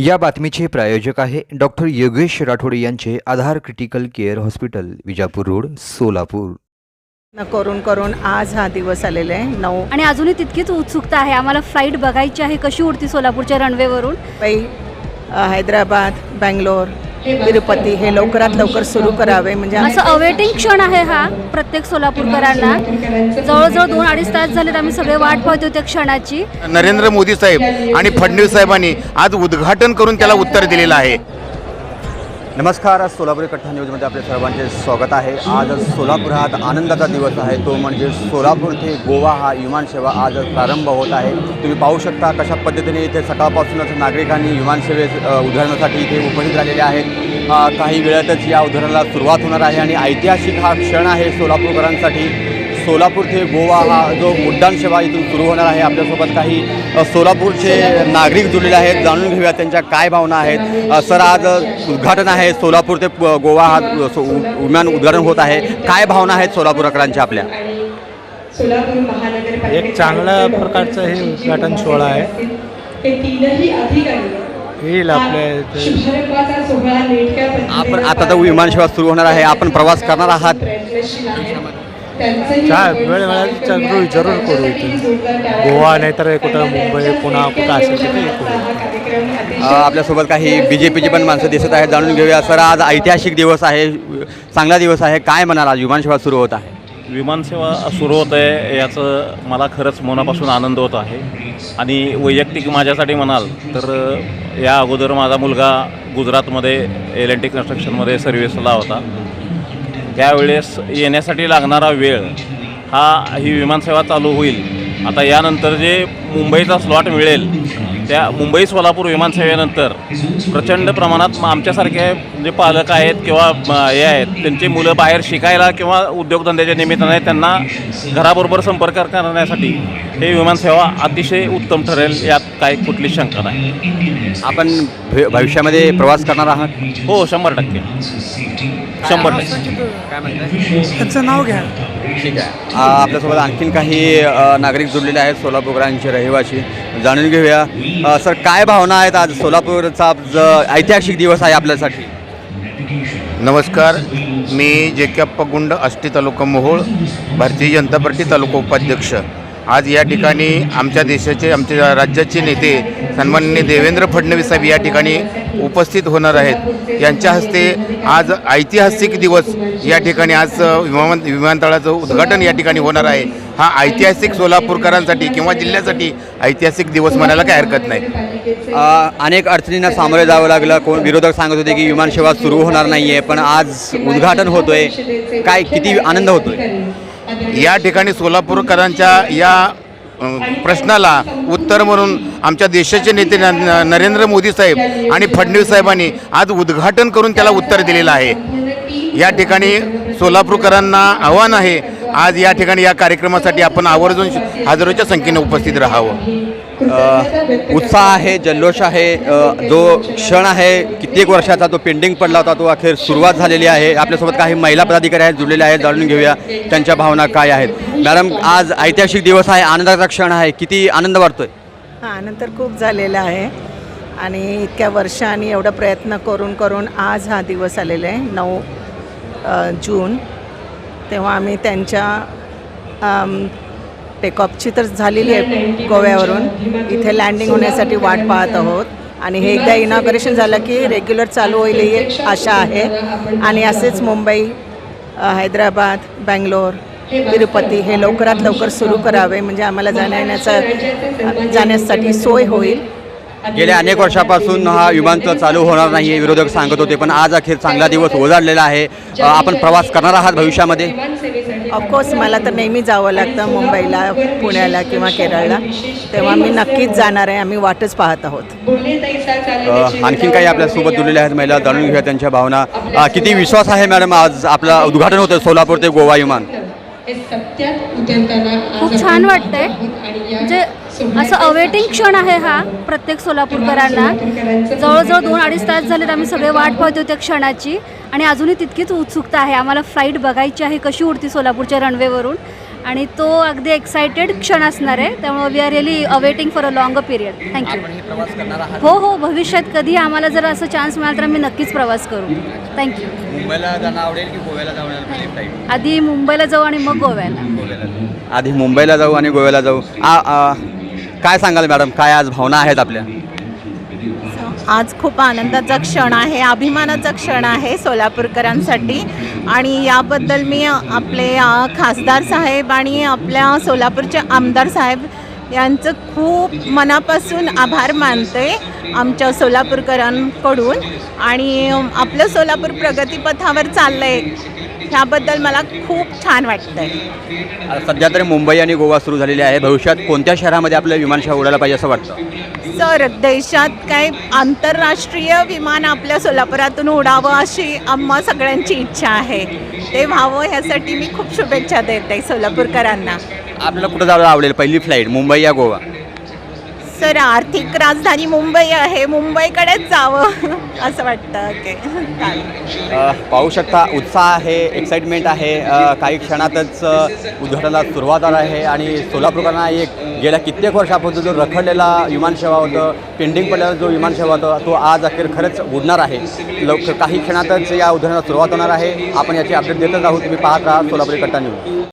या बातमीचे प्रायोजक आहे डॉक्टर योगेश राठोड यांचे Aadhar critical care hospital Vijapur road Solapur. न करून करून आज हा दिवस आलेला आहे. नऊ आणि अजूनही तितकीच उत्सुकता आहे. आम्हाला फ्लाईट बघायची आहे. कशी उडती सोलापूरच्या रनवेवरून पै अ, हैदराबाद बँगलोर. तिरुपती हे लवकरात लवकर सुरू करावे. म्हणजे असं अवेटिंग क्षण आहे हा प्रत्येक सोलापूरकरांना. जवळजवळ दोन अडीच तास झालेत आम्ही सगळे वाट पाहतो त्या क्षणाची. नरेंद्र मोदी साहेब आणि फडणवीस साहेबांनी आज उद्घाटन करून त्याला उत्तर दिलेलं आहे. नमस्कार आज सोलापूर कट्ठा न्यूजमध्ये आपले सर्वांचे स्वागत आहे. आज सोलापुरात आनंदाचा दिवस आहे तो म्हणजे सोलापूर ते गोवा हा विमानसेवा आज प्रारंभ होत आहे. तुम्ही पाहू शकता कशा पद्धतीने इथे सकाळपासूनच नागरिकांनी विमानसेवे उदाहरणासाठी इथे उपस्थित राहिलेले आहेत. काही वेळातच या उदाहरणाला सुरुवात होणार आहे आणि ऐतिहासिक हा क्षण आहे सोलापूरकरांसाठी. सोलापूर ते गोवा हा जो उड्डाण सेवा इथून सुरू होणार आहे आपल्यासोबत काही सोलापूरचे नागरिक जुळलेले आहेत. जाणून घेऊया त्यांच्या काय भावना आहेत. सर आज उद्घाटन आहे. सोलापूर ते गोवा हा विमान उद्घाटन होत आहे. काय भावना आहेत सोलापूरकरांच्या आपल्या? एक चांगल्या प्रकारचं हे उद्घाटन सोहळा आहे. हे येईल आपल्या आपण आता तर विमानसेवा सुरू होणार आहे. आपण प्रवास करणार आहात. वेळ मिळाली तर जरूर जरूर करू इथे गोवा नाहीतर कुठं मुंबई पुणा कुठं असेल तिथे आपल्यासोबत काही बी जे पीची पण माणसं दिसत आहेत जाणून घेऊया. सर आज ऐतिहासिक दिवस आहे चांगला दिवस आहे. काय म्हणाल आज विमानसेवा सुरू होत आहे? विमानसेवा सुरू होत आहे याचं मला खरंच मनापासून आनंद होत आहे. आणि वैयक्तिक माझ्यासाठी म्हणाल तर या अगोदर माझा मुलगा गुजरातमध्ये एल एन टी कन्स्ट्रक्शनमध्ये सर्व्हिसला होता. त्यावेळेस येण्यासाठी लागणारा वेळ हा ही विमानसेवा चालू होईल. आता यानंतर जे मुंबईचा स्लॉट मिळेल त्या मुंबई सोलापूर विमानसेवेनंतर प्रचंड प्रमाणात आमच्यासारखे जे पालक आहेत किंवा हे आहेत त्यांची मुलं बाहेर शिकायला किंवा उद्योगधंद्याच्या निमित्ताने त्यांना घराबरोबर संपर्क करण्यासाठी हे विमानसेवा अतिशय उत्तम ठरेल यात काही कुठली शंका नाही. आपण भे- भविष्यामध्ये प्रवास करणार आहात? हो शंभर टक्के. शंभर टक्के. त्यांचं नाव घ्या. ठीक आहे. आपल्यासोबत आणखीन काही नागरिक जुळलेले आहेत सोलापूरकरांचे रहिवासी. जाणून घेऊया. अ, सर काय भावना आहेत आज सोलापूरचा ज- ऐतिहासिक दिवस आहे आपल्यासाठी? नमस्कार. मी जेक्याप्पा गुंड आष्टी तालुका मोहोळ भारतीय जनता पार्टी तालुका उपाध्यक्ष. आज या ठिकाणी आमच्या देशाचे आमच्या राज्याचे नेते सन्माननीय देवेंद्र फडणवीस साहेब या ठिकाणी उपस्थित होणार आहेत. यांच्या हस्ते आज ऐतिहासिक दिवस या ठिकाणी आज विमान विमानतळाचं उद्घाटन या ठिकाणी होणार आहे. हा ऐतिहासिक सोलापूरकरांसाठी किंवा जिल्ह्यासाठी ऐतिहासिक दिवस म्हणायला काही हरकत नाही. अनेक अडचणींना सामोरे जावं लागलं. कोण विरोधक सांगत होते की विमानसेवा सुरू होणार नाही आहे पण आज उद्घाटन होतोय. काय किती आनंद होतोय? या ठिकाणी सोलापूरकरांच्या या प्रश्नाला उत्तर म्हणून आमच्या देशाचे नेते नरेंद्र मोदी साहेब आणि फडणवीस साहेबांनी आज उद्घाटन करून त्याला उत्तर दिलेलं आहे. या ठिकाणी सोलापूरकरांना आव्हान आहे आज या ठिकाणी या कार्यक्रमासाठी आपण आवर्जून हजारोच्या संख्येने उपस्थित राहावं. उत्साह आहे जल्लोष आहे. जो क्षण आहे कित्येक वर्षाचा तो पेंडिंग पडला होता तो अखेर सुरुवात झालेली आहे. आपल्यासोबत काही महिला पदाधिकारी आहेत जुळलेले आहेत जाणून घेऊया त्यांच्या भावना काय आहेत. मॅडम आज ऐतिहासिक दिवस आहे आनंदाचा क्षण आहे. किती आनंद वाटतोय? हा आनंद तर खूप झालेला आहे. आणि इतक्या वर्षांनी एवढा प्रयत्न करून करून आज हा दिवस आलेला आहे नऊ जून. तेव्हा आम्ही त्यांच्या टेकऑपची टेकऑफची तर झालेली आहे गोव्यावरून. इथे लँडिंग होण्यासाठी वाट पाहत आहोत. आणि हे एकदा इनॉग्रेशन झालं की रेग्युलर चालू होईल ही आशा आहे. आणि असेच मुंबई हैदराबाद बँगलोर तिरुपती हे लवकरात लवकर सुरू करावे. म्हणजे आम्हाला जाण्या येण्याचा जाण्यासाठी सोय होईल. गेल्या अनेक वर्षापासून हा विमानतळ चालू होणार नाही आहे विरोधक सांगत होते पण आज अखेर चांगला दिवस ओझाडलेला आहे. आपण प्रवास करणार आहात भविष्यामध्ये? ऑफकोर्स मला तर नेहमी जावं लागतं मुंबईला पुण्याला किंवा केरळला. तेव्हा मी नक्कीच जाणार आहे आम्ही वाटच पाहत आहोत. आणखीन काही आपल्यासोबत जुळलेल्या आहेत महिला जाणून घेऊया त्यांच्या भावना. अ, किती विश्वास आहे मॅडम आज आपलं उद्घाटन होतं सोलापूर ते गोवा विमान? खूप छान वाटतंय. म्हणजे असं अवेटिंग क्षण आहे हा प्रत्येक सोलापूरकरांना. जवळजवळ दोन अडीच तास झालेत आम्ही सगळे वाट पाहतो त्या क्षणाची. आणि अजूनही तितकीच उत्सुकता आहे. आम्हाला फ्लाईट बघायची आहे कशी उडती सोलापूरच्या रनवेवरून आणि तो अगदी एक्सायटेड क्षण असणार आहे. त्यामुळे we are really awaiting for a long period thank you हे प्रवास करणार आहात. हो हो भविष्यात कधी आम्हाला जर असं चान्स मिळाला तर आम्ही नक्कीच प्रवास करू. थँक्यू मुंबईला जाणं आवडेल की गोव्याला जाऊन आधी मुंबईला जाऊ आणि मग गोव्याला. आधी मुंबईला जाऊ आणि गोव्याला जाऊ. आ, आ, काय सांगाल मॅडम? काय आज भावना आहेत आपल्या? आज खूप आनंदाचा क्षण आहे अभिमानाचा क्षण आहे सोलापूरकरांसाठी. आणि याबद्दल मी आपले खासदार साहेब आणि आपल्या सोलापूरचे आमदार साहेब यांचं खूप मनापासून आभार मानते आमच्या सोलापूरकरांकडून. आणि आपलं सोलापूर प्रगतीपथावर चाललं आहे ह्याबद्दल मला खूप छान वाटतं आहे आता सध्या तरी मुंबई आणि गोवा सुरू झालेली आहे. भविष्यात कोणत्या शहरामध्ये आपलं विमानसेवा उडायला पाहिजे असं वाटतं? सर देशात काय आंतरराष्ट्रीय विमान आपल्या सोलापुरातून उडावं अशी आम्हा सगळ्यांची इच्छा आहे. ते व्हावं ह्यासाठी मी खूप शुभेच्छा देते सोलापूरकरांना. आपल्याला कुठं जायला आवडेल पहिली फ्लाईट मुंबई या गोवा? सर आर्थिक राजधानी मुंबई आहे. मुंबईकडेच जावं. असं वाटतं. ओके. चालेल अ, पाहू शकता उत्साह आहे एक्साइटमेंट आहे. अ, काही क्षणातच अ, उद्घाटनाला सुरुवात होणार आहे. आणि सोलापूरकरांना एक गेल्या कित्येक वर्षापासून जो रखडलेला विमानसेवा होतं पेंडिंग पडलेला जो विमानसेवा होता तो आज अखेर खरंच उडणार आहे. लवकर काही क्षणातच या उद्घाटनाला सुरुवात होणार आहे. आपण याची अपडेट देतच आहोत. तुम्ही पाहत राहा सोलापूर कट्टा न्यूज